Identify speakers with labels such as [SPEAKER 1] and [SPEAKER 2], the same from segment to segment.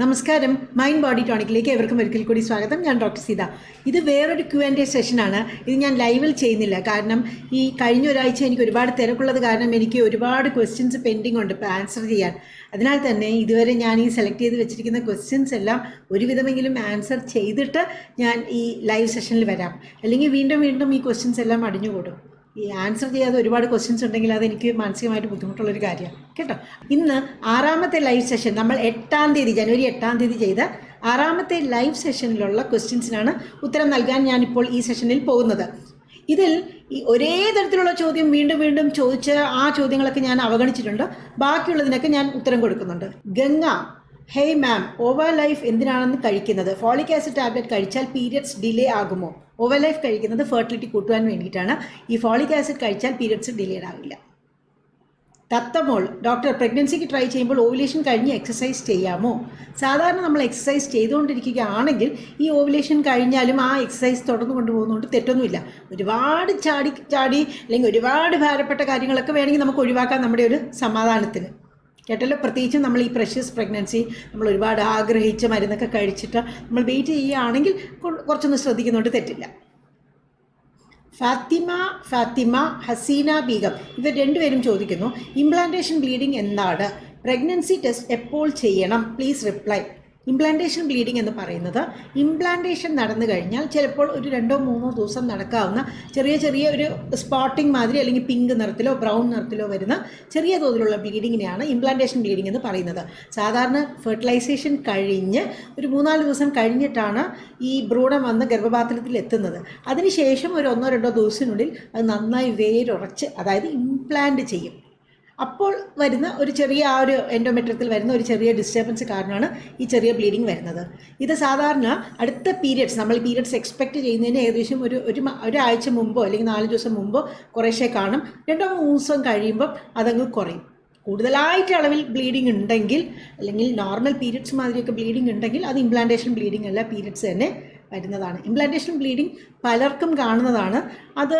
[SPEAKER 1] നമസ്കാരം. Mind body ടോണിക്കിലേക്ക് എവർക്കും ഒരിക്കൽ കൂടി സ്വാഗതം. ഞാൻ ഡോക്ടർ സീത. ഇത് വേറൊരു ക്യു ആൻഡ് എ സെഷനാണ് ഇത് ഞാൻ ലൈവിൽ ചെയ്യുന്നില്ല. കാരണം ഈ കഴിഞ്ഞ ഒരാഴ്ച എനിക്ക് ഒരുപാട് തിരക്കുള്ളത് കാരണം എനിക്ക് ഒരുപാട് ക്വസ്റ്റ്യൻസ് പെൻഡിങ് ഉണ്ട് ഇപ്പോൾ ആൻസർ ചെയ്യാൻ. അതിനാൽ തന്നെ ഇതുവരെ ഞാൻ ഈ സെലക്ട് ചെയ്ത് വെച്ചിരിക്കുന്ന ക്വസ്റ്റ്യൻസ് എല്ലാം ഒരുവിധമെങ്കിലും ആൻസർ ചെയ്തിട്ട് ഞാൻ ഈ ലൈവ് സെഷനിൽ വരാം. അല്ലെങ്കിൽ വീണ്ടും വീണ്ടും ഈ ക്വസ്റ്റ്യൻസ് എല്ലാം അടിഞ്ഞുകൂടും. ഈ ആൻസർ ചെയ്യാതെ ഒരുപാട് ക്വസ്റ്റ്യൻസ് ഉണ്ടെങ്കിൽ അതെനിക്ക് മാനസികമായിട്ട് ബുദ്ധിമുട്ടുള്ളൊരു കാര്യമാണ്. കേട്ടോ? ഇന്ന് ആറാമത്തെ ലൈവ് സെഷൻ നമ്മൾ എട്ടാം തീയതി ജനുവരി എട്ടാം തീയതി ചെയ്ത ആറാമത്തെ ലൈവ് സെഷനിലുള്ള ക്വസ്റ്റ്യൻസിനാണ് ഉത്തരം നൽകാൻ ഞാനിപ്പോൾ ഈ സെഷനിൽ പോകുന്നത്. ഇതിൽ ഈ ഒരേ തരത്തിലുള്ള ചോദ്യം വീണ്ടും വീണ്ടും ചോദിച്ച ആ ചോദ്യങ്ങളൊക്കെ ഞാൻ അവഗണിച്ചിട്ടുണ്ട്. ബാക്കിയുള്ളതിനൊക്കെ ഞാൻ ഉത്തരം കൊടുക്കുന്നുണ്ട്. Ganga hey ma'am over life എന്തിനാണെന്ന് കഴിക്കുന്നത്? ഫോളിക് ആസിഡ് ടാബ്ലറ്റ് കഴിച്ചാൽ പീരിയഡ്സ് ഡിലേ ആകുമോ? ഓവർ ലൈഫ് കഴിക്കുന്നത് ഫെർട്ടിലിറ്റി കൂട്ടുവാൻ വേണ്ടിയിട്ടാണ്. ഈ ഫോളിക് ആസിഡ് കഴിച്ചാൽ പീരിയഡ്സ് ഡിലേ ആവില്ല. തത്തമോൾ ഡോക്ടർ പ്രഗ്നൻസിക്ക് ട്രൈ ചെയ്യുമ്പോൾ ഓവുലേഷൻ കഴിഞ്ഞ് എക്സസൈസ് ചെയ്യാമോ? സാധാരണ നമ്മൾ എക്സസൈസ് ചെയ്തുകൊണ്ടിരിക്കുകയാണെങ്കിൽ ഈ ഓവുലേഷൻ കഴിഞ്ഞാലും ആ എക്സസൈസ് തുടർന്ന് കൊണ്ടുപോകുന്നതുകൊണ്ട് തെറ്റൊന്നുമില്ല. ഒരുപാട് ചാടി ചാടി അല്ലെങ്കിൽ ഒരുപാട് ഭാരപ്പെട്ട കാര്യങ്ങളൊക്കെ വേണമെങ്കിൽ നമുക്ക് ഒഴിവാക്കാം നമ്മുടെ ഒരു സമാധാനത്തിന്. കേട്ടല്ലോ പ്രത്യേകിച്ച് നമ്മൾ ഈ പ്രഷ്യസ് പ്രഗ്നൻസി നമ്മൾ ഒരുപാട് ആഗ്രഹിച്ച മരുന്നൊക്കെ കഴിച്ചിട്ട് നമ്മൾ വെയിറ്റ് ചെയ്യുകയാണെങ്കിൽ കുറച്ചൊന്ന് ശ്രദ്ധിക്കുന്നുണ്ട് തെറ്റില്ല. ഫാത്തിമ ഫാത്തിമ ഹസീന ബീഗം ഇവർ രണ്ടുപേരും ചോദിക്കുന്നു ഇംപ്ലാന്റേഷൻ ബ്ലീഡിംഗ് എന്താണ്? പ്രഗ്നൻസി ടെസ്റ്റ് എപ്പോൾ ചെയ്യണം? പ്ലീസ് റിപ്ലൈ ഇംപ്ലാന്റേഷൻ ബ്ലീഡിംഗ് എന്ന് പറയുന്നത് ഇംപ്ലാന്റേഷൻ നടന്നു കഴിഞ്ഞാൽ ചിലപ്പോൾ ഒരു രണ്ടോ മൂന്നോ ദിവസം നടക്കാവുന്ന ചെറിയ ചെറിയ ഒരു സ്പോട്ടിംഗ് മാതിരി അല്ലെങ്കിൽ പിങ്ക് നിറത്തിലോ ബ്രൗൺ നിറത്തിലോ വരുന്ന ചെറിയ തോതിലുള്ള ബ്ലീഡിങ്ങിനെയാണ് ഇംപ്ലാന്റേഷൻ ബ്ലീഡിംഗ് എന്ന് പറയുന്നത്. സാധാരണ ഫെർട്ടിലൈസേഷൻ കഴിഞ്ഞ് ഒരു മൂന്നാൽ ദിവസം കഴിഞ്ഞിട്ടാണ് ഈ ഭ്രൂണം വന്ന് ഗർഭപാത്രത്തിൽ എത്തുന്നത്. അതിനുശേഷം ഒരു ഒന്നോ രണ്ടോ ദിവസത്തിനുള്ളിൽ അത് നന്നായി വേരുറച്ച് അതായത് ഇംപ്ലാന്റ് ചെയ്യും. അപ്പോൾ വരുന്ന ഒരു ചെറിയ ആ ഒരു എൻഡോമെട്രിയത്തിൽ വരുന്ന ഒരു ചെറിയ ഡിസ്റ്റർബൻസ് കാരണമാണ് ഈ ചെറിയ ബ്ലീഡിങ് വരുന്നത്. ഇത് സാധാരണ അടുത്ത പീരിയഡ്സ് നമ്മൾ പീരിയഡ്സ് എക്സ്പെക്ട് ചെയ്യുന്നതിന് ഏകദേശം ഒരു ഒരു ഒരാഴ്ച മുമ്പോ അല്ലെങ്കിൽ നാല് ദിവസം മുമ്പോ കുറേശ്ശെ കാണും. രണ്ടോ മൂന്ന് ദിവസം കഴിയുമ്പോൾ അതങ്ങ് കുറയും. കൂടുതലായിട്ട് അളവിൽ ബ്ലീഡിംഗ് ഉണ്ടെങ്കിൽ അല്ലെങ്കിൽ നോർമൽ പീരിയഡ്സ് മാതിരിയൊക്കെ ബ്ലീഡിംഗ് ഉണ്ടെങ്കിൽ അത് ഇംപ്ലാന്റേഷൻ ബ്ലീഡിംഗ് അല്ല പീരിയഡ്സ് തന്നെ വരുന്നതാണ്. ഇംപ്ലാന്റേഷൻ ബ്ലീഡിംഗ് പലർക്കും കാണുന്നതാണ്. അത്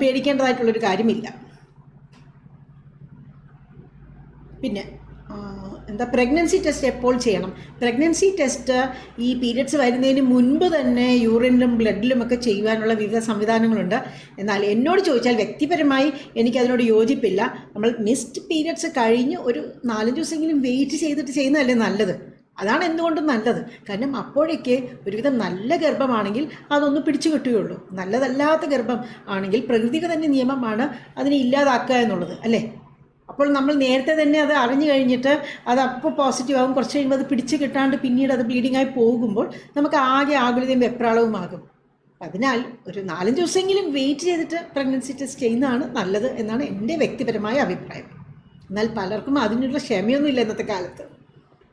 [SPEAKER 1] പേടിക്കേണ്ടതായിട്ടുള്ളൊരു കാര്യമില്ല. പിന്നെ എന്താ പ്രഗ്നൻസി ടെസ്റ്റ് എപ്പോൾ ചെയ്യണം? പ്രഗ്നൻസി ടെസ്റ്റ് ഈ പീരിയഡ്സ് വരുന്നതിന് മുൻപ് തന്നെ യൂറിനിലും ബ്ലഡിലും ഒക്കെ ചെയ്യുവാനുള്ള വിവിധ സംവിധാനങ്ങളുണ്ട്. എന്നാൽ എന്നോട് ചോദിച്ചാൽ വ്യക്തിപരമായി എനിക്കതിനോട് യോജിപ്പില്ല. നമ്മൾ മിസ്ഡ് പീരിയഡ്സ് കഴിഞ്ഞ് ഒരു നാലഞ്ച് ദിവസമെങ്കിലും വെയിറ്റ് ചെയ്തിട്ട് ചെയ്യുന്നതല്ലേ നല്ലത്? അതാണ് എന്തുകൊണ്ടും നല്ലത്. കാരണം അപ്പോഴേക്ക് ഒരുവിധം നല്ല ഗർഭമാണെങ്കിൽ അതൊന്ന് പിടിച്ചു കിട്ടുകയുള്ളൂ. നല്ലതല്ലാത്ത ഗർഭം ആണെങ്കിൽ പ്രകൃതിക തന്നെ നിയമമാണ് അതിനെ ഇല്ലാതാക്കുക എന്നുള്ളത് അല്ലേ? അപ്പോൾ നമ്മൾ നേരത്തെ തന്നെ അത് അറിഞ്ഞു കഴിഞ്ഞിട്ട് അത് അപ്പോൾ പോസിറ്റീവ് ആകും കുറച്ച് കഴിയുമ്പോൾ അത് പിടിച്ച് കിട്ടാണ്ട് പിന്നീട് അത് ബ്ലീഡിംഗ് ആയി പോകുമ്പോൾ നമുക്ക് ആകെ ആകുലതയും വെപ്രാളവുമാകും അതിനാൽ ഒരു നാലഞ്ച് ദിവസമെങ്കിലും വെയിറ്റ് ചെയ്തിട്ട് പ്രഗ്നൻസി ടെസ്റ്റ് ചെയ്യുന്നതാണ് നല്ലത് എന്നാണ് എന്റെ വ്യക്തിപരമായ അഭിപ്രായം. എന്നാൽ പലർക്കും അതിനുള്ള ക്ഷമയൊന്നുമില്ല ഇന്നത്തെ കാലത്ത്.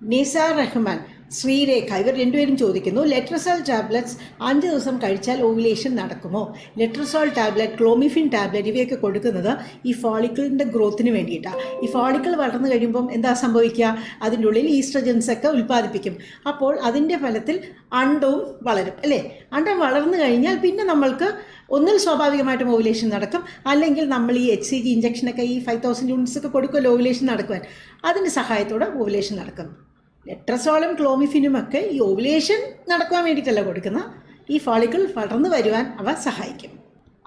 [SPEAKER 1] നിസാർ റഹ്മാൻ ശ്രീരേഖ ഇവർ രണ്ടുപേരും ചോദിക്കുന്നു ലെട്രസോൾ ടാബ്ലറ്റ്സ് അഞ്ച് ദിവസം കഴിച്ചാൽ ഓവുലേഷൻ നടക്കുമോ? ലെട്രസോൾ ടാബ്ലറ്റ് ക്ലോമിഫിൻ ടാബ്ലറ്റ് ഇവയൊക്കെ കൊടുക്കുന്നത് ഈ ഫോളിക്കിളിന്റെ ഗ്രോത്തിന് വേണ്ടിയിട്ടാണ് ഈ ഫോളിക്കിൾ വളർന്നു കഴിയുമ്പം എന്താ സംഭവിക്കുക? അതിന്റെ ഉള്ളിൽ ഈസ്ട്രജൻസ് ഒക്കെ ഉൽപ്പാദിപ്പിക്കും. അപ്പോൾ അതിന്റെ ഫലത്തിൽ അണ്ടവും വളരും അല്ലേ? അണ്ടം വളർന്നു കഴിഞ്ഞാൽ പിന്നെ നമ്മൾക്ക് ഒന്നിൽ സ്വാഭാവികമായിട്ടും ഓവുലേഷൻ നടക്കും. അല്ലെങ്കിൽ നമ്മൾ ഈ എച്ച് സി ജി ഇഞ്ചക്ഷനൊക്കെ ഈ ഫൈവ് തൗസൻഡ് യൂണിറ്റ്സ് ഒക്കെ കൊടുക്കുമല്ലോ ഓവുലേഷൻ നടക്കുവാൻ. അതിന്റെ സഹായത്തോടെ ഓവുലേഷൻ നടക്കും. ലെട്രസോളും ക്ലോമിഫിനും ഒക്കെ ഈ ഓവുലേഷൻ നടക്കുവാൻ വേണ്ടിയിട്ടല്ല കൊടുക്കുന്ന ഈ ഫോളിക്കിൾ വളർന്നു വരുവാൻ അവ സഹായിക്കും.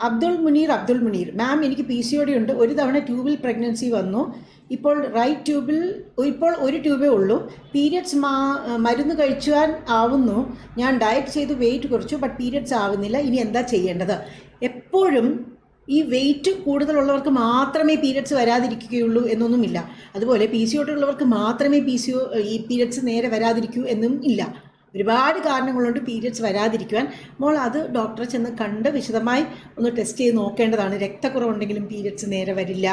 [SPEAKER 1] അബ്ദുൾ മുനീർ അബ്ദുൾ മുനീർ. മാം എനിക്ക് പി സി ഒടി ഉണ്ട്. ഒരു തവണ ട്യൂബിൽ പ്രഗ്നൻസി വന്നു. ഇപ്പോൾ റൈറ്റ് ട്യൂബിൽ ഇപ്പോൾ ഒരു ട്യൂബേ ഉള്ളൂ. പീരിയഡ്സ് മാ മരുന്ന് കഴിച്ചുവാൻ ആവുന്നു. ഞാൻ ഡയറ്റ് ചെയ്ത് വെയിറ്റ് കുറച്ചു ബട്ട് പീരിയഡ്സ് ആവുന്നില്ല. ഇനി എന്താ ചെയ്യേണ്ടത്? എപ്പോഴും ഈ വെയിറ്റ് കൂടുതലുള്ളവർക്ക് മാത്രമേ പീരിയഡ്സ് വരാതിരിക്കുകയുള്ളൂ എന്നൊന്നുമില്ല. അതുപോലെ പി സി ഉള്ളവർക്ക് മാത്രമേ പി സി ഈ പീരിയഡ്സ് നേരെ വരാതിരിക്കൂ എന്നും ഇല്ല. ഒരുപാട് കാരണങ്ങളുണ്ട് പീരിയഡ്സ് വരാതിരിക്കുവാൻ. മോൾ അത് ഡോക്ടറെ ചെന്ന് കണ്ട് വിശദമായി ഒന്ന് ടെസ്റ്റ് ചെയ്ത് നോക്കേണ്ടതാണ്. രക്തക്കുറവുണ്ടെങ്കിലും പീരിയഡ്സ് നേരെ വരില്ല.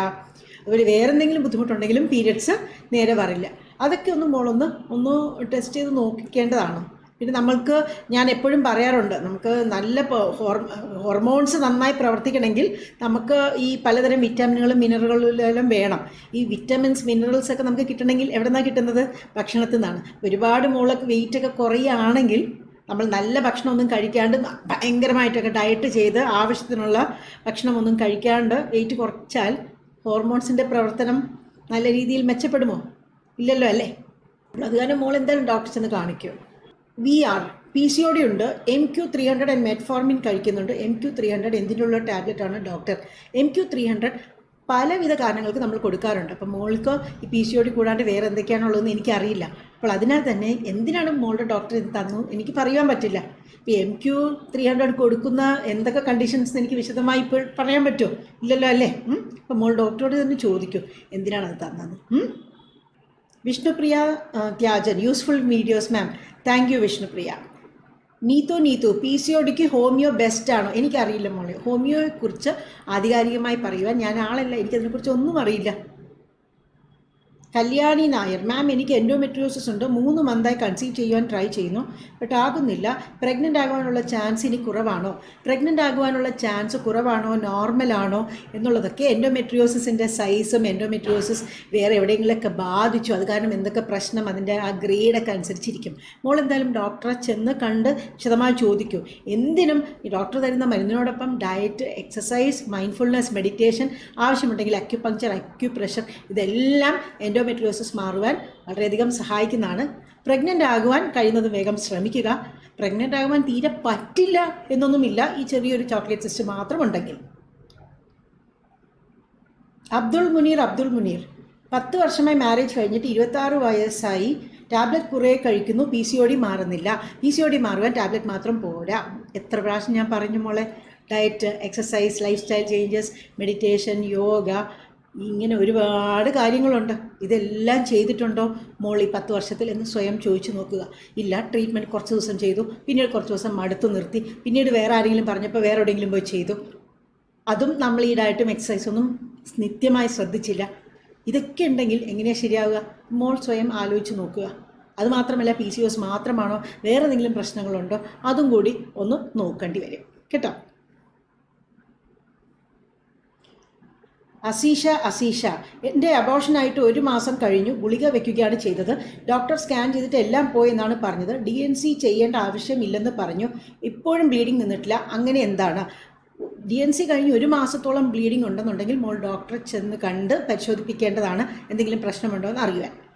[SPEAKER 1] അതുപോലെ വേറെ എന്തെങ്കിലും ബുദ്ധിമുട്ടുണ്ടെങ്കിലും പീരിയഡ്സ് നേരെ വരില്ല. അതൊക്കെ ഒന്ന് മോളൊന്ന് ഒന്ന് ടെസ്റ്റ് ചെയ്ത് നോക്കേണ്ടതാണ്. പിന്നെ നമ്മൾക്ക് ഞാൻ എപ്പോഴും പറയാറുണ്ട് നമുക്ക് നല്ല ഹോർമോൺസ് നന്നായി പ്രവർത്തിക്കണമെങ്കിൽ നമുക്ക് ഈ പലതരം വിറ്റാമിനുകളും മിനറലുകളും വേണം. ഈ വിറ്റാമിൻസ് മിനറൽസ് ഒക്കെ നമുക്ക് കിട്ടണമെങ്കിൽ എവിടെ കിട്ടുന്നത്? ഭക്ഷണത്തിൽ നിന്നാണ്. ഒരുപാട് മോളൊക്കെ വെയിറ്റ് ഒക്കെ കുറയുകയാണെങ്കിൽ നമ്മൾ നല്ല ഭക്ഷണമൊന്നും കഴിക്കാണ്ട് ഭയങ്കരമായിട്ടൊക്കെ ഡയറ്റ് ചെയ്ത് ആവശ്യത്തിനുള്ള ഭക്ഷണമൊന്നും കഴിക്കാണ്ട് വെയിറ്റ് കുറച്ചാൽ ഹോർമോൺസിന്റെ പ്രവർത്തനം നല്ല രീതിയിൽ മെച്ചപ്പെടുമോ? ഇല്ലല്ലോ അല്ലേ? അത് കാരണം മോൾ എന്തായാലും ഡോക്ടറെ ചെന്ന് കാണിക്കും. We are. P C O D ഉണ്ട്. M Q three hundred and metformin കഴിക്കുന്നുണ്ട്. എം ക്യു ത്രീ ഹൺഡ്രഡ് എന്തിനുള്ള ടാബ്ലറ്റ് ആണ് doctor. M Q three hundred പലവിധ കാരണങ്ങൾക്ക് നമ്മൾ കൊടുക്കാറുണ്ട്. അപ്പം മോൾക്ക് ഈ പി സി ഒ ഡി കൂടാണ്ട് വേറെ എന്തൊക്കെയാണുള്ളതെന്ന് എനിക്കറിയില്ല. അപ്പോൾ അതിനാൽ തന്നെ എന്തിനാണ് മോളുടെ ഡോക്ടർ ഇത് തന്നു? എനിക്ക് പറയുവാൻ പറ്റില്ല. ഇപ്പോൾ എം ക്യു ത്രീ ഹൺഡ്രഡ് കൊടുക്കുന്ന എന്തൊക്കെ കണ്ടീഷൻസ് എനിക്ക് വിശദമായി ഇപ്പോൾ പറയാൻ പറ്റുമോ? ഇല്ലല്ലോ അല്ലേ? അപ്പം മോൾ ഡോക്ടറോട് തന്നെ ചോദിക്കും. എന്തിനാണ് അത് തന്നത്? Vishnupriya ത്യാജൻ. Useful videos ma'am thank you Vishnupriya. Neethu Neethu P C ഒടിക്ക് homeo best ആണോ? എനിക്കറിയില്ല മോളെ. ഹോമിയോയെ കുറിച്ച് ആധികാരികമായി പറയുവാൻ ഞാൻ ആളല്ല. എനിക്കതിനെക്കുറിച്ച് ഒന്നും അറിയില്ല. കല്യാണി നായർ. മാം എനിക്ക് എൻഡോമെട്രിയോസിസ് ഉണ്ട്. മൂന്ന് മന്തായി കൺസീവ് ചെയ്യുവാൻ ട്രൈ ചെയ്യുന്നു. ബട്ട് ആകുന്നില്ല. പ്രഗ്നന്റ് ആകുവാനുള്ള ചാൻസ് ഇനി കുറവാണോ? പ്രഗ്നന്റ് ആകുവാനുള്ള ചാൻസ് കുറവാണോ? നോർമൽ ആണോ? എന്നുള്ളതൊക്കെ എൻഡോമെട്രിയോസിന്റെ സൈസും എൻഡോമെട്രിയോസിസ് വേറെ എവിടെയെങ്കിലുമൊക്കെ ബാധിച്ചു. അത് കാരണം എന്തൊക്കെ പ്രശ്നം അതിന്റെ ആ ഗ്രേഡൊക്കെ അനുസരിച്ചിരിക്കും. മോൾ എന്തായാലും ഡോക്ടറെ ചെന്ന് കണ്ട് വിശദമായി ചോദിക്കൂ. എന്തിനും ഈ ഡോക്ടർ തരുന്ന മരുന്നിനോടൊപ്പം ഡയറ്റ് എക്സസൈസ് മൈൻഡ്ഫുൾനെസ് മെഡിറ്റേഷൻ ആവശ്യമുണ്ടെങ്കിൽ അക്യുപങ്ചർ അക്യുപ്രഷർ ഇതെല്ലാം എൻഡോമെട്രിയോസിസ് മാറുവാൻ വളരെയധികം സഹായിക്കുന്നതാണ്. പ്രഗ്നന്റ് ആകുവാൻ കഴിയുന്നത് വേഗം ശ്രമിക്കുക. പ്രഗ്നന്റ് ആകുവാൻ തീരെ പറ്റില്ല എന്നൊന്നുമില്ല ഈ ചെറിയൊരു ചോക്ലേറ്റ് സിസ്റ്റം മാത്രമുണ്ടെങ്കിൽ. അബ്ദുൾ മുനീർ അബ്ദുൾ മുനീർ. പത്ത് വർഷമായി മാരേജ് കഴിഞ്ഞിട്ട് ഇരുപത്താറ് വയസ്സായി. ടാബ്ലറ്റ് കുറേ കഴിക്കുന്നു. പി സി ഒ ഡി മാറുന്നില്ല. പി സി ഒ ഡി മാറുവാൻ ടാബ്ലറ്റ് മാത്രം പോരാ. എത്ര പ്രാവശ്യം ഞാൻ പറഞ്ഞു മോളെ? Diet exercise lifestyle changes meditation yoga ഇങ്ങനെ ഒരുപാട് കാര്യങ്ങളുണ്ട്. ഇതെല്ലാം ചെയ്തിട്ടുണ്ടോ? മോൾ ഈ പത്ത് വർഷത്തിൽ എന്ന് സ്വയം ചോദിച്ചു നോക്കുക. ഇല്ല ട്രീറ്റ്മെന്റ് കുറച്ച് ദിവസം ചെയ്തു. പിന്നീട് കുറച്ച് ദിവസം മടുത്തു നിർത്തി. പിന്നീട് വേറെ ആരെങ്കിലും പറഞ്ഞപ്പോൾ വേറെ എവിടെയെങ്കിലും പോയി ചെയ്തു. അതും നമ്മൾ ഈ ഡയറ്റും എക്സസൈസൊന്നും നിത്യമായി ശ്രദ്ധിച്ചില്ല. ഇതൊക്കെ ഉണ്ടെങ്കിൽ എങ്ങനെയാണ് ശരിയാവുക? മോൾ സ്വയം ആലോചിച്ച് നോക്കുക. അതുമാത്രമല്ല പി സി ഒസ് മാത്രമാണോ? വേറെ എന്തെങ്കിലും പ്രശ്നങ്ങളുണ്ടോ? അതും കൂടി ഒന്ന് നോക്കേണ്ടി വരും. കേട്ടോ? അസീഷ അസീഷ. എന്റെ അബോഷനായിട്ട് ഒരു മാസം കഴിഞ്ഞു. ഗുളിക വെക്കുകയാണ് ചെയ്തത്. ഡോക്ടർ സ്കാൻ ചെയ്തിട്ട് എല്ലാം പോയി എന്നാണ് പറഞ്ഞത്. ഡി എൻ സി ചെയ്യേണ്ട ആവശ്യമില്ലെന്ന് പറഞ്ഞു. ഇപ്പോഴും ബ്ലീഡിങ് നിന്നിട്ടില്ല. അങ്ങനെ എന്താണ്? ഡി എൻ സി കഴിഞ്ഞ് ഒരു മാസത്തോളം ബ്ലീഡിംഗ് ഉണ്ടെന്നുണ്ടെങ്കിൽ മോൾ ഡോക്ടറെ ചെന്ന് കണ്ട് പരിശോധിപ്പിക്കേണ്ടതാണ്. എന്തെങ്കിലും പ്രശ്നമുണ്ടോ എന്ന് അറിയുവാൻ.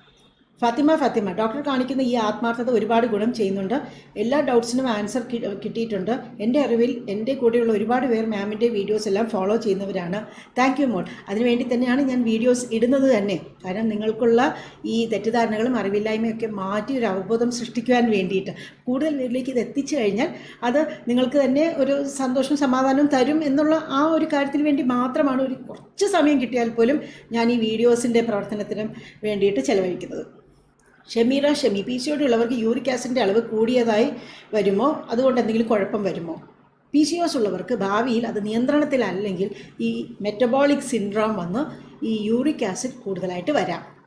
[SPEAKER 1] ഫാത്തിമ ഫാത്തിമ. ഡോക്ടർ കാണിക്കുന്ന ഈ ആത്മാർത്ഥത ഒരുപാട് ഗുണം ചെയ്യുന്നുണ്ട്. എല്ലാ ഡൗട്ട്സിനും ആൻസർ കിട്ടിയിട്ടുണ്ട്. എന്റെ അറിവിൽ എന്റെ കൂടെയുള്ള ഒരുപാട് പേർ മാമിന്റെ വീഡിയോസ് എല്ലാം ഫോളോ ചെയ്യുന്നവരാണ്. താങ്ക് യു മോൾ. അതിനുവേണ്ടി തന്നെയാണ് ഞാൻ വീഡിയോസ് ഇടുന്നത് തന്നെ. കാരണം നിങ്ങൾക്കുള്ള ഈ തെറ്റിദ്ധാരണകളും അറിവില്ലായ്മയൊക്കെ മാറ്റി ഒരു അവബോധം സൃഷ്ടിക്കുവാൻ വേണ്ടിയിട്ട്. കൂടുതൽ പേരിലേക്ക് ഇത് എത്തിച്ചു കഴിഞ്ഞാൽ അത് നിങ്ങൾക്ക് തന്നെ ഒരു സന്തോഷവും സമാധാനവും തരും എന്നുള്ള ആ ഒരു കാര്യത്തിന് വേണ്ടി മാത്രമാണ് ഒരു കുറച്ച് സമയം കിട്ടിയാൽ പോലും ഞാൻ ഈ വീഡിയോസിന്റെ പ്രവർത്തനത്തിനും വേണ്ടിയിട്ട് ചെലവഴിക്കുന്നത്. ഷമീറ ഷമി പി സി ഉള്ളവർക്ക് യൂറിക് ആസിഡിന്റെ അളവ് കൂടിയതായി വരുമോ? അതുകൊണ്ട് എന്തെങ്കിലും കുഴപ്പം വരുമോ? പി സി ഒസ് ഉള്ളവർക്ക് ഭാവിയിൽ അത് നിയന്ത്രണത്തിലല്ലെങ്കിൽ ഈ മെറ്റബോളിക് സിൻഡ്രോം വന്ന് ഈ യൂറിക് ആസിഡ് കൂടുതലായിട്ട് വരാം.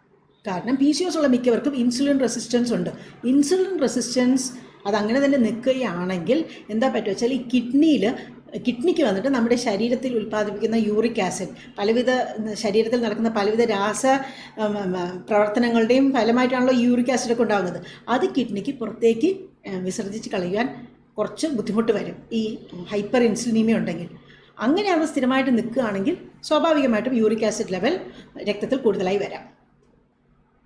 [SPEAKER 1] കാരണം പി സി ഒസ് ഉള്ള മിക്കവർക്കും ഇൻസുലിൻ റെസിസ്റ്റൻസ് ഉണ്ട്. ഇൻസുലിൻ റെസിസ്റ്റൻസ് അതങ്ങനെ തന്നെ നിൽക്കുകയാണെങ്കിൽ എന്താ പറ്റുക വെച്ചാൽ ഈ കിഡ്നിയിൽ കിഡ്നിക്ക് വന്നിട്ട് നമ്മുടെ ശരീരത്തിൽ ഉൽപ്പാദിപ്പിക്കുന്ന യൂറിക് ആസിഡ് പലവിധ ശരീരത്തിൽ നടക്കുന്ന പലവിധ രാസ പ്രവർത്തനങ്ങളുടെയും ഫലമായിട്ടാണല്ലോ യൂറിക് ആസിഡൊക്കെ ഉണ്ടാകുന്നത്. അത് കിഡ്നിക്ക് പുറത്തേക്ക് വിസർജിച്ച് കളയുവാൻ കുറച്ച് ബുദ്ധിമുട്ട് വരും. ഈ ഹൈപ്പർ ഇൻസുലിനീമിയ ഉണ്ടെങ്കിൽ. അങ്ങനെ അത് സ്ഥിരമായിട്ട് നിൽക്കുകയാണെങ്കിൽ സ്വാഭാവികമായിട്ടും യൂറിക് ആസിഡ് ലെവൽ രക്തത്തിൽ കൂടുതലായി വരാം.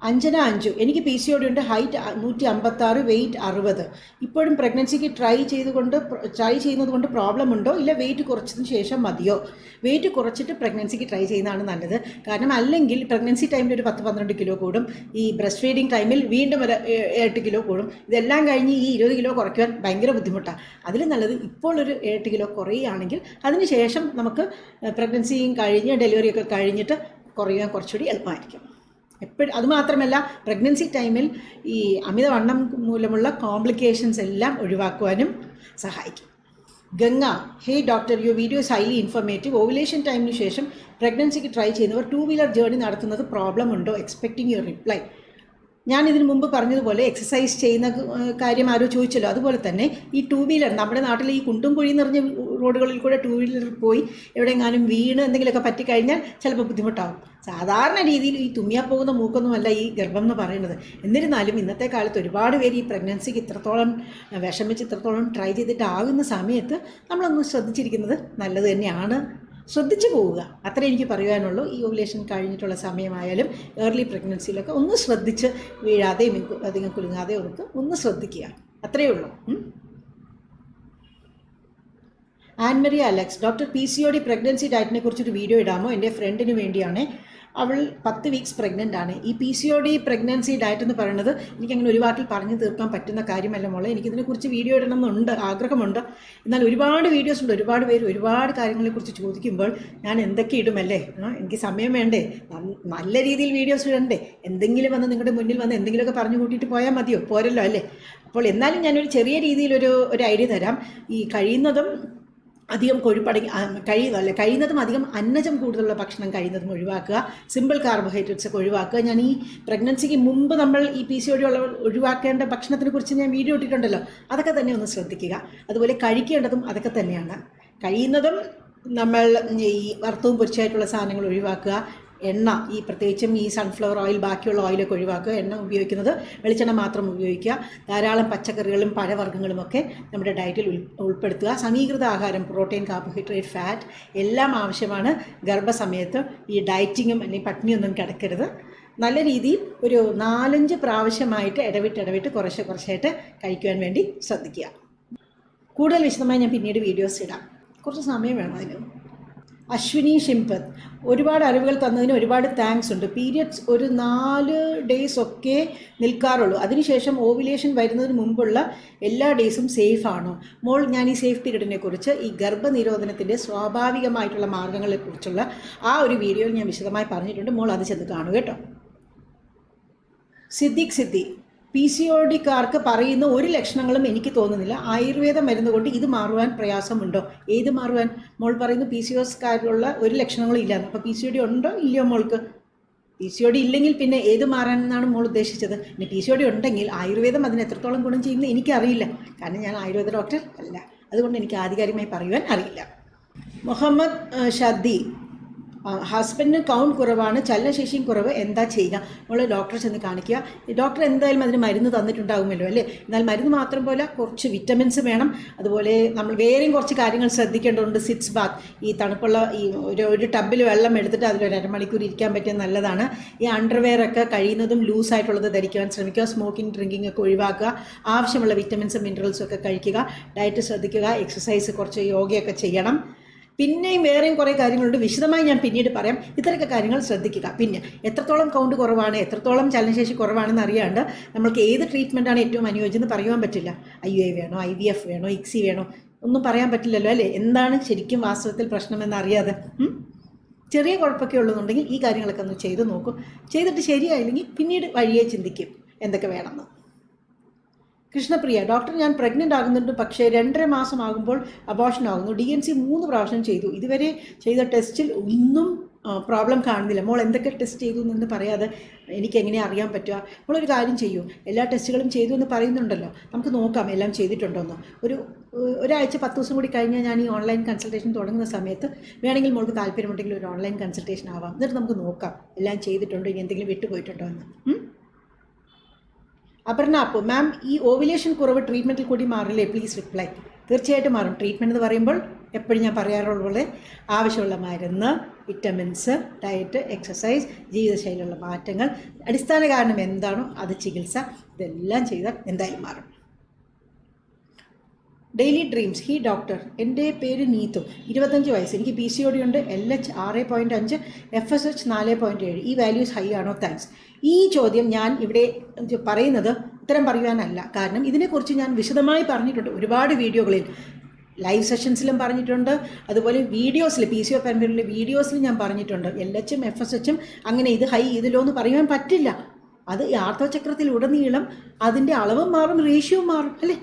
[SPEAKER 1] അഞ്ജന അഞ്ചു എനിക്ക് പി സി ഉണ്ട്. ഹൈറ്റ് നൂറ്റി അമ്പത്താറ് വെയിറ്റ് അറുപത്. ഇപ്പോഴും പ്രഗ്നൻസിക്ക് ട്രൈ ചെയ്തുകൊണ്ട് ട്രൈ ചെയ്യുന്നത് കൊണ്ട് പ്രോബ്ലം ഉണ്ടോ? ഇല്ല വെയിറ്റ് കുറച്ചതിന് ശേഷം മതിയോ? വെയിറ്റ് കുറച്ചിട്ട് പ്രഗ്നൻസിക്ക് ട്രൈ ചെയ്യുന്നതാണ് നല്ലത്. കാരണം അല്ലെങ്കിൽ പ്രഗ്നൻസി ടൈമിൽ ഒരു പത്ത് പന്ത്രണ്ട് കിലോ കൂടും. ഈ ബ്രസ്റ്റ് ഫീഡിങ് ടൈമിൽ വീണ്ടും ഒരു എട്ട് കിലോ കൂടും. ഇതെല്ലാം കഴിഞ്ഞ് ഈ ഇരുപത് കിലോ കുറയ്ക്കുവാൻ ഭയങ്കര ബുദ്ധിമുട്ടാണ് അതിൽ നല്ലത് ഇപ്പോൾ ഒരു എട്ട് കിലോ കുറയുകയാണെങ്കിൽ അതിന് ശേഷം നമുക്ക് പ്രഗ്നൻസിയും കഴിഞ്ഞ് ഡെലിവറിയൊക്കെ കഴിഞ്ഞിട്ട് കുറയുവാൻ കുറച്ചുകൂടി എളുപ്പമായിരിക്കും. എപ്പോഴും അതുമാത്രമല്ല പ്രഗ്നൻസി ടൈമിൽ ഈ അമിതവണ്ണം മൂലമുള്ള കോംപ്ലിക്കേഷൻസ് എല്ലാം ഒഴിവാക്കുവാനും സഹായിക്കും. Ganga hey doctor you videos highly informative ovulation ടൈമിന് ശേഷം പ്രഗ്നൻസിക്ക് ട്രൈ ചെയ്യുന്നവർ ടു വീലർ ജേർണി നടത്തുന്നത് പ്രോബ്ലം ഉണ്ടോ? എക്സ്പെക്ടിങ് യുവർ റിപ്ലൈ ഞാൻ ഇതിനു മുമ്പ് പറഞ്ഞതുപോലെ എക്സസൈസ് ചെയ്യുന്ന കാര്യം ആരോ ചോദിച്ചല്ലോ. അതുപോലെ തന്നെ ഈ ടൂ വീലർ നമ്മുടെ നാട്ടിൽ ഈ കുണ്ടും കുഴി നിറഞ്ഞ റോഡുകളിൽ കൂടെ ടൂ വീലർ പോയി എവിടെയെങ്ങാനും വീണ് എന്തെങ്കിലുമൊക്കെ പറ്റിക്കഴിഞ്ഞാൽ ചിലപ്പോൾ ബുദ്ധിമുട്ടാകും സാധാരണ രീതിയിൽ ഈ തുമ്മിയാ പോകുന്ന മൂക്കൊന്നുമല്ല ഈ ഗർഭം എന്ന് പറയുന്നത്. എന്നിരുന്നാലും ഇന്നത്തെ കാലത്ത് ഒരുപാട് പേര് ഈ പ്രഗ്നൻസിക്ക് ഇത്രത്തോളം വിഷമിച്ച് ഇത്രത്തോളം ട്രൈ ചെയ്തിട്ടാകുന്ന സമയത്ത് നമ്മളൊന്ന് ശ്രദ്ധിച്ചിരിക്കുന്നത് നല്ലത് തന്നെയാണ്. ശ്രദ്ധിച്ചു പോവുക. അത്ര എനിക്ക് പറയുവാനുള്ളൂ. ഈ ഓവുലേഷൻ കഴിഞ്ഞിട്ടുള്ള സമയമായാലും ഏർലി പ്രഗ്നൻസിയിലൊക്കെ ഒന്ന് ശ്രദ്ധിച്ച് വീഴാതെ മിങ്കു- അധികം കുലുങ്ങാതെ ഒക്കെ ഒന്ന് ശ്രദ്ധിക്കുക. അത്രയേ ഉള്ളൂ. Annmary Alex doctor P C O D pregnancy ഡയറ്റിനെ കുറിച്ചൊരു വീഡിയോ ഇടാമോ? എന്റെ ഫ്രണ്ടിന് വേണ്ടിയാണ് അവൾ പത്ത് വീക്സ് പ്രഗ്നന്റ് ആണ്. ഈ P C O D pregnancy diet എന്ന് പറയുന്നത് എനിക്ക് അങ്ങനെ ഒരു വാക്കിൽ പറഞ്ഞു തീർക്കാൻ പറ്റുന്ന കാര്യമല്ല മോളെ. എനിക്കിതിനെക്കുറിച്ച് വീഡിയോ ഇടണം എന്നുണ്ട് ആഗ്രഹമുണ്ട്. എന്നാൽ ഒരുപാട് വീഡിയോസ് ഉണ്ട്. ഒരുപാട് പേര് ഒരുപാട് കാര്യങ്ങളെക്കുറിച്ച് ചോദിക്കുമ്പോൾ ഞാൻ എന്തൊക്കെ ഇടുമല്ലേ? എനിക്ക് സമയം വേണ്ടേ? നല്ല രീതിയിൽ വീഡിയോസ് ഇടണ്ടേ? എന്തെങ്കിലും വന്ന് നിങ്ങളുടെ മുന്നിൽ വന്ന് എന്തെങ്കിലുമൊക്കെ പറഞ്ഞു കൂട്ടിയിട്ട് പോയാൽ മതിയോ? പോരല്ലോ അല്ലേ? അപ്പോൾ എന്നാലും ഞാനൊരു ചെറിയ രീതിയിലൊരു ഒരു ഐഡിയ തരാം. ഈ കഴിയുന്നതും അധികം കൊഴുപ്പടങ്ങി ആ, കഴിയുന്നതല്ല കഴിയുന്നതും അധികം അന്നജം കൂടുതലുള്ള ഭക്ഷണം കഴിയുന്നതും ഒഴിവാക്കുക. സിമ്പിൾ കാർബോഹൈഡ്രേറ്റ്സ് ഒക്കെ ഒഴിവാക്കുക. ഞാൻ ഈ പ്രഗ്നൻസിക്ക് മുമ്പ് നമ്മൾ ഈ പി സി ഉള്ള ഒഴിവാക്കേണ്ട ഭക്ഷണത്തിനെ കുറിച്ച് ഞാൻ വീഡിയോ ഇട്ടിട്ടുണ്ടല്ലോ. അതൊക്കെ തന്നെ ഒന്ന് ശ്രദ്ധിക്കുക. അതുപോലെ കഴിക്കേണ്ടതും അതൊക്കെ തന്നെയാണ്. കഴിയുന്നതും നമ്മൾ ഈ വറുത്തവും പൊരിച്ചായിട്ടുള്ള സാധനങ്ങൾ ഒഴിവാക്കുക. എണ്ണ ഈ പ്രത്യേകിച്ചും ഈ സൺഫ്ലവർ ഓയിൽ ബാക്കിയുള്ള ഓയിലൊക്കെ ഒഴിവാക്കുക എണ്ണ ഉപയോഗിക്കുന്നത് വെളിച്ചെണ്ണ മാത്രം ഉപയോഗിക്കുക. ധാരാളം പച്ചക്കറികളും പഴവർഗങ്ങളും ഒക്കെ നമ്മുടെ ഡയറ്റിൽ ഉൾപ്പെടുത്തുക. സമീകൃത ആഹാരം പ്രോട്ടീൻ കാർബോഹൈഡ്രേറ്റ് ഫാറ്റ് എല്ലാം ആവശ്യമാണ്. ഗർഭസമയത്ത് ഈ ഡയറ്റിങ്ങും അല്ലെങ്കിൽ പട്ടിണിയൊന്നും കിടക്കരുത്. നല്ല രീതിയിൽ ഒരു നാലഞ്ച് പ്രാവശ്യമായിട്ട് ഇടവിട്ട് ഇടവിട്ട് കുറേശ്ശെ കുറച്ചായിട്ട് കഴിക്കുവാൻ വേണ്ടി ശ്രദ്ധിക്കുക. കൂടുതൽ വിശദമായി ഞാൻ പിന്നീട് വീഡിയോസ് ഇടാം. കുറച്ച് സമയം വേണം അതിന്. അശ്വിനി ഷിംപത് ഒരുപാട് അറിവുകൾ തന്നതിന് ഒരുപാട് താങ്ക്സ് ഉണ്ട്. പീരിയഡ്സ് ഒരു നാല് ഡേയ്സ് ഒക്കെ നിൽക്കാറുള്ളൂ. അതിനുശേഷം ഓവിലേഷൻ വരുന്നതിന് മുമ്പുള്ള എല്ലാ ഡേയ്സും സേഫ് ആണോ. മോൾ ഞാൻ ഈ സേഫ് പീരീഡിനെ കുറിച്ച് ഈ ഗർഭനിരോധനത്തിന്റെ സ്വാഭാവികമായിട്ടുള്ള മാർഗങ്ങളെക്കുറിച്ചുള്ള ആ ഒരു വീഡിയോയിൽ ഞാൻ വിശദമായി പറഞ്ഞിട്ടുണ്ട്. മോൾ അത് ചെന്ന് കാണുക കേട്ടോ. Siddique Siddhi. P C O ഡിക്കാർക്ക് പറയുന്ന ഒരു ലക്ഷണങ്ങളും എനിക്ക് തോന്നുന്നില്ല. ആയുർവേദ മരുന്ന് കൊണ്ട് ഇത് മാറുവാൻ പ്രയാസമുണ്ടോ? ഏത് മാറുവാൻ? മോൾ പറയുന്നു പി സി ഒസ്കാരിലുള്ള ഒരു ലക്ഷണങ്ങളും ഇല്ല. അപ്പോൾ പി സി ഒ ഡി ഉണ്ടോ ഇല്ലയോ മോൾക്ക്? പി സി ഒ ഡി ഇല്ലെങ്കിൽ പിന്നെ ഏത് മാറാനെന്നാണ് മോൾ ഉദ്ദേശിച്ചത്? പിന്നെ പി സി ഒ ഡി ഉണ്ടെങ്കിൽ ആയുർവേദം അതിന് എത്രത്തോളം ഗുണം ചെയ്യുന്നത് എനിക്കറിയില്ല. കാരണം ഞാൻ ആയുർവേദ ഡോക്ടർ അല്ല അതുകൊണ്ട് എനിക്ക് ആധികാരികമായി പറയുവാൻ അറിയില്ല. മുഹമ്മദ് ഷദ്ദി ഹസ്ബൻഡിന് കൗണ്ട് കുറവാണ് ചലനശേഷിയും കുറവ്. എന്താ ചെയ്യുക? നമ്മൾ ഡോക്ടറെ ചെന്ന് കാണിക്കുക. ഡോക്ടർ എന്തായാലും അതിന് മരുന്ന് തന്നിട്ടുണ്ടാകുമല്ലോ അല്ലേ? എന്നാൽ മരുന്ന് മാത്രം പോലെ കുറച്ച് വിറ്റമിൻസ് വേണം. അതുപോലെ നമ്മൾ വേറെയും കുറച്ച് കാര്യങ്ങൾ ശ്രദ്ധിക്കേണ്ടതുണ്ട്. സിറ്റ്സ് ബാത്ത് ഈ തണുപ്പുള്ള ഈ ഒരു ഒരു ടബിൽ വെള്ളം എടുത്തിട്ട് അതിലൊരു അരമണിക്കൂർ ഇരിക്കാൻ പറ്റിയത് നല്ലതാണ്. ഈ അണ്ടർവെയർ ഒക്കെ കഴിയുന്നതും ലൂസായിട്ടുള്ളത് ധരിക്കുവാൻ ശ്രമിക്കുക. സ്മോക്കിംഗ് ഡ്രിങ്കിങ് ഒക്കെ ഒഴിവാക്കുക. ആവശ്യമുള്ള വിറ്റമിൻസും മിനറൽസും ഒക്കെ കഴിക്കുക. ഡയറ്റ് ശ്രദ്ധിക്കുക. എക്സസൈസ് കുറച്ച് യോഗയൊക്കെ ചെയ്യണം. പിന്നെയും വേറെയും കുറേ കാര്യങ്ങളുണ്ട്. വിശദമായി ഞാൻ പിന്നീട് പറയാം. ഇത്തരമൊക്കെ കാര്യങ്ങൾ ശ്രദ്ധിക്കുക. പിന്നെ എത്രത്തോളം കൗണ്ട് കുറവാണ് എത്രത്തോളം ചലനശേഷി കുറവാണെന്ന് അറിയാണ്ട് നമ്മൾക്ക് ഏത് ട്രീറ്റ്മെന്റാണ് ഏറ്റവും അനുയോജ്യം എന്ന് പറയുവാൻ പറ്റില്ല. ഐ യു ഐ വേണോ ഐ വി എഫ് വേണോ ഇക്സി വേണോ ഒന്നും പറയാൻ പറ്റില്ലല്ലോ അല്ലേ? എന്താണ് ശരിക്കും വാസ്തവത്തിൽ പ്രശ്നമെന്ന് അറിയാതെ? ചെറിയ കുഴപ്പമൊക്കെ ഉള്ളതുണ്ടെങ്കിൽ ഈ കാര്യങ്ങളൊക്കെ ഒന്ന് ചെയ്ത് നോക്കും. ചെയ്തിട്ട് ശരിയായില്ലെങ്കിൽ പിന്നീട് വഴിയെ ചിന്തിക്കും എന്തൊക്കെ വേണമെന്ന്. കൃഷ്ണപ്രിയ ഡോക്ടർ ഞാൻ പ്രഗ്നന്റ് ആകുന്നുണ്ട് പക്ഷേ രണ്ടര മാസം ആകുമ്പോൾ അബോഷൻ ആകുന്നു. ഡി എൻ സി മൂന്ന് പ്രാവശ്യം ചെയ്തു. ഇതുവരെ ചെയ്ത ടെസ്റ്റിൽ ഒന്നും പ്രോബ്ലം കാണുന്നില്ല. മോൾ എന്തൊക്കെ ടെസ്റ്റ് ചെയ്തു എന്ന് പറയാതെ എനിക്ക് എങ്ങനെ അറിയാൻ പറ്റുക? മോളൊരു കാര്യം ചെയ്യൂ. എല്ലാ ടെസ്റ്റുകളും ചെയ്തു എന്ന് പറയുന്നുണ്ടല്ലോ. നമുക്ക് നോക്കാം എല്ലാം ചെയ്തിട്ടുണ്ടോ എന്ന് ഒരു ഒരാഴ്ച പത്ത് ദിവസം കൂടി കഴിഞ്ഞാൽ ഞാൻ ഈ ഓൺലൈൻ കൺസൾട്ടേഷൻ തുടങ്ങുന്ന സമയത്ത് വേണമെങ്കിൽ മോൾക്ക് താല്പര്യമുണ്ടെങ്കിൽ ഒരു ഓൺലൈൻ കൺസൾട്ടേഷൻ ആവാം. എന്നിട്ട് നമുക്ക് നോക്കാം. എല്ലാം ചെയ്തിട്ടുണ്ടോ? ഇനി എന്തെങ്കിലും വിട്ടുപോയിട്ടുണ്ടോ എന്ന്? അപർണ അപ്പോൾ മാം ഈ ഓവിലേഷൻ കുറവ് ട്രീറ്റ്മെന്റിൽ കൂടി മാറില്ലേ? പ്ലീസ് റിപ്ലൈ തീർച്ചയായിട്ടും മാറും. ട്രീറ്റ്മെന്റ് എന്ന് പറയുമ്പോൾ എപ്പോഴും ഞാൻ പറയാറുള്ള പോലെ ആവശ്യമുള്ള മരുന്ന് വിറ്റമിൻസ് ഡയറ്റ് എക്സസൈസ് ജീവിതശൈലിയുള്ള മാറ്റങ്ങൾ അടിസ്ഥാന കാരണം എന്താണോ അത് ചികിത്സ ഇതെല്ലാം ചെയ്താൽ എന്തായാലും മാറും. ഡെയിലി ഡ്രീംസ് ഹി ഡോക്ടർ എന്റെ പേര് നീത്തു ഇരുപത്തഞ്ച് വയസ്സ്. എനിക്ക് പി സി ഒ ഡി ഉണ്ട് എൽ എച്ച് ആറ് പോയിന്റ് അഞ്ച് എഫ് എസ് എച്ച് നാല് പോയിന്റ് ഏഴ്. ഈ വാല്യൂസ് ഹൈ ആണോ? താങ്ക്സ് ഈ ചോദ്യം ഞാൻ ഇവിടെ പറയുന്നത് ഉത്തരം പറയുവാനല്ല. കാരണം ഇതിനെക്കുറിച്ച് ഞാൻ വിശദമായി പറഞ്ഞിട്ടുണ്ട് ഒരുപാട് വീഡിയോകളിൽ. ലൈവ് സെഷൻസിലും പറഞ്ഞിട്ടുണ്ട് അതുപോലെ വീഡിയോസിൽ പി സി ഒ പരമ്പരയിലെ വീഡിയോസിൽ ഞാൻ പറഞ്ഞിട്ടുണ്ട്. എൽ എച്ചും എഫ് എസ് എച്ചും അങ്ങനെ ഇത് ഹൈ ഇതിലോ എന്ന് പറയുവാൻ പറ്റില്ല. അത് ആർത്തവചക്രത്തിൽ ഉടനീളം അതിന്റെ അളവും മാറും റേഷ്യോ മാറും അല്ലേ?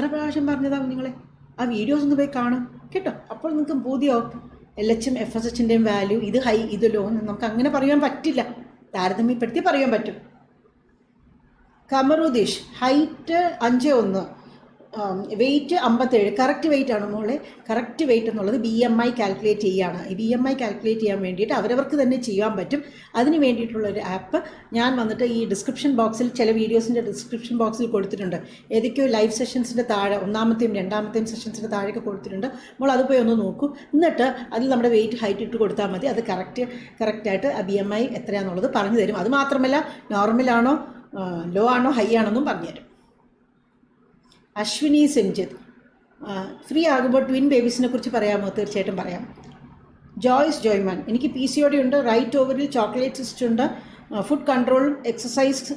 [SPEAKER 1] എത്ര പ്രാവശ്യം പറഞ്ഞതാവും നിങ്ങളെ? ആ വീഡിയോസ് ഒന്ന് പോയി കാണും. കേട്ടോ? അപ്പോൾ നിങ്ങൾക്ക് ബോധ്യമാവും എൽ എച്ചും എഫ് എസ് എച്ചിന്റെയും വാല്യൂ ഇത് ഹൈ ഇത് ലോ എന്ന് നമുക്ക് അങ്ങനെ പറയാൻ പറ്റില്ല. താരതമ്യപ്പെടുത്തി പറയാൻ പറ്റും. കമറുദ്ദീഷ് ഹൈറ്റ് അഞ്ച് ഒന്ന്. വെയിറ്റ് അമ്പത്തേഴ്. കറക്റ്റ് വെയിറ്റ് ആണ് മോളെ? കറക്റ്റ് വെയിറ്റ് എന്നുള്ളത് ബി എം ഐ കാൽക്കുലേറ്റ് ചെയ്യുകയാണ് ഈ ബി എം ഐ കാൽക്കുലേറ്റ് ചെയ്യാൻ വേണ്ടിയിട്ട് അവരവർക്ക് തന്നെ ചെയ്യാൻ പറ്റും. അതിന് വേണ്ടിയിട്ടുള്ളൊരു ആപ്പ് ഞാൻ വന്നിട്ട് ഈ ഡിസ്ക്രിപ്ഷൻ ബോക്സിൽ ചില വീഡിയോസിന്റെ ഡിസ്ക്രിപ്ഷൻ ബോക്സിൽ കൊടുത്തിട്ടുണ്ട്. ഏതൊക്കെയോ ലൈവ് സെഷൻസിന്റെ താഴെ ഒന്നാമത്തെയും രണ്ടാമത്തെയും സെഷൻസിന്റെ താഴെയൊക്കെ കൊടുത്തിട്ടുണ്ട്. മോൾ അത് പോയി ഒന്ന് നോക്കൂ. എന്നിട്ട് അതിൽ നമ്മുടെ വെയിറ്റ് ഹൈറ്റ് ഇട്ട് കൊടുത്താൽ മതി. അത് കറക്റ്റ് കറക്റ്റായിട്ട് ബി എം ഐ എത്രയാണെന്നുള്ളത് പറഞ്ഞു തരും. അതുമാത്രമല്ല നോർമലാണോ ലോ ആണോ ഹൈ ആണോ എന്നും പറഞ്ഞു തരും. അശ്വിനി സെഞ്ചിത് ഫ്രീ ആകുമ്പോൾ ട്വിൻ ബേബീസിനെ കുറിച്ച് പറയാമോ? തീർച്ചയായിട്ടും പറയാം. ജോയ്സ് ജോയ്മാൻ. എനിക്ക് പി സി ഒ ഡി ഉണ്ട് റൈറ്റ് ഓവറിൽ ചോക്ലേറ്റ് സിസ്റ്റ് ഉണ്ട് ഫുഡ് കൺട്രോൾ എക്സസൈസ്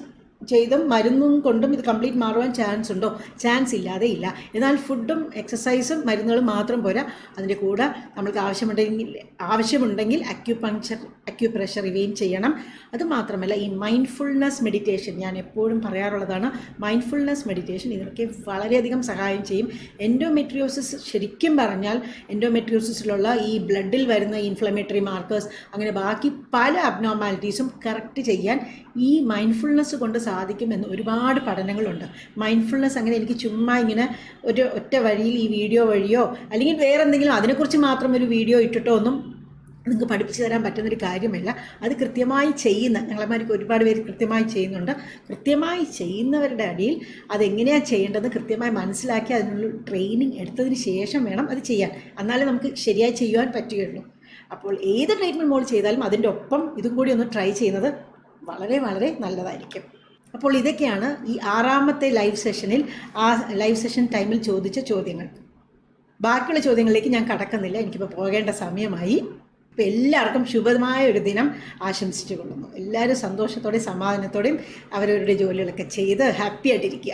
[SPEAKER 1] ചെയ്തും മരുന്നും കൊണ്ടും ഇത് കംപ്ലീറ്റ് മാറുവാൻ ചാൻസ് ഉണ്ടോ? ചാൻസ് ഇല്ലാതെ ഇല്ല. എന്നാൽ ഫുഡും എക്സസൈസും മരുന്നുകളും മാത്രം പോരാ. അതിന്റെ കൂടെ നമ്മൾക്ക് ആവശ്യമുണ്ടെങ്കിൽ ആവശ്യമുണ്ടെങ്കിൽ അക്യുപങ്ക്ചർ അക്യുപ്രഷർ ഇവയും ചെയ്യണം. അതുമാത്രമല്ല ഈ മൈൻഡ്ഫുൾനെസ് മെഡിറ്റേഷൻ ഞാൻ എപ്പോഴും പറയാറുള്ളതാണ്. മൈൻഡ്ഫുൾനെസ് മെഡിറ്റേഷൻ ഇതിനൊക്കെ വളരെയധികം സഹായം ചെയ്യും. എൻഡോമെട്രിയോസിസ് ശരിക്കും പറഞ്ഞാൽ എൻഡോമെട്രിയോസിസിലുള്ള ഈ ബ്ലഡിൽ വരുന്ന ഇൻഫ്ലമേറ്ററി മാർക്കേഴ്സ് അങ്ങനെ ബാക്കി പല അബ്നോർമാലിറ്റീസും കറക്റ്റ് ചെയ്യാൻ ഈ മൈൻഡ്ഫുൾനെസ് കൊണ്ട് സാധിക്കുമെന്ന് ഒരുപാട് പഠനങ്ങളുണ്ട്. മൈൻഡ്ഫുൾനെസ് അങ്ങനെ എനിക്ക് ചുമ്മാ ഇങ്ങനെ ഒരു ഒറ്റ വഴിയിൽ ഈ വീഡിയോ വഴിയോ അല്ലെങ്കിൽ വേറെ എന്തെങ്കിലും അതിനെക്കുറിച്ച് മാത്രം ഒരു വീഡിയോ ഇട്ടിട്ടോ ഒന്നും നിങ്ങൾക്ക് പഠിപ്പിച്ചു തരാൻ പറ്റുന്നൊരു കാര്യമല്ല. അത് കൃത്യമായി ചെയ്യുന്ന ഞങ്ങളമാർക്ക് ഒരുപാട് പേര് കൃത്യമായി ചെയ്യുന്നുണ്ട്. കൃത്യമായി ചെയ്യുന്നവരുടെ അടിയിൽ അതെങ്ങനെയാണ് ചെയ്യേണ്ടത് കൃത്യമായി മനസ്സിലാക്കി അതിനുള്ള ട്രെയിനിങ് എടുത്തതിന് ശേഷം വേണം അത് ചെയ്യാൻ. എന്നാലേ നമുക്ക് ശരിയായി ചെയ്യുവാൻ പറ്റുകയുള്ളൂ. അപ്പോൾ ഏത് ട്രീറ്റ്മെന്റ് മോൾ ചെയ്താലും അതിന്റെ ഒപ്പം ഇതും കൂടി ഒന്ന് ട്രൈ ചെയ്യുന്നത് വളരെ വളരെ നല്ലതായിരിക്കും. അപ്പോൾ ഇതൊക്കെയാണ് ഈ ആറാമത്തെ ലൈവ് സെഷനിൽ ആ ലൈവ് സെഷൻ ടൈമിൽ ചോദിച്ച ചോദ്യങ്ങൾ. ബാക്കിയുള്ള ചോദ്യങ്ങളിലേക്ക് ഞാൻ കടക്കുന്നില്ല. എനിക്കിപ്പോൾ പോകേണ്ട സമയമായി. അപ്പോൾ എല്ലാവർക്കും ശുഭമായ ഒരു ദിനം ആശംസിച്ചു കൊള്ളുന്നു. എല്ലാവരും സന്തോഷത്തോടെയും സമാധാനത്തോടെയും അവരവരുടെ ജോലികളൊക്കെ ചെയ്ത് ഹാപ്പി ആയിട്ടിരിക്കുക.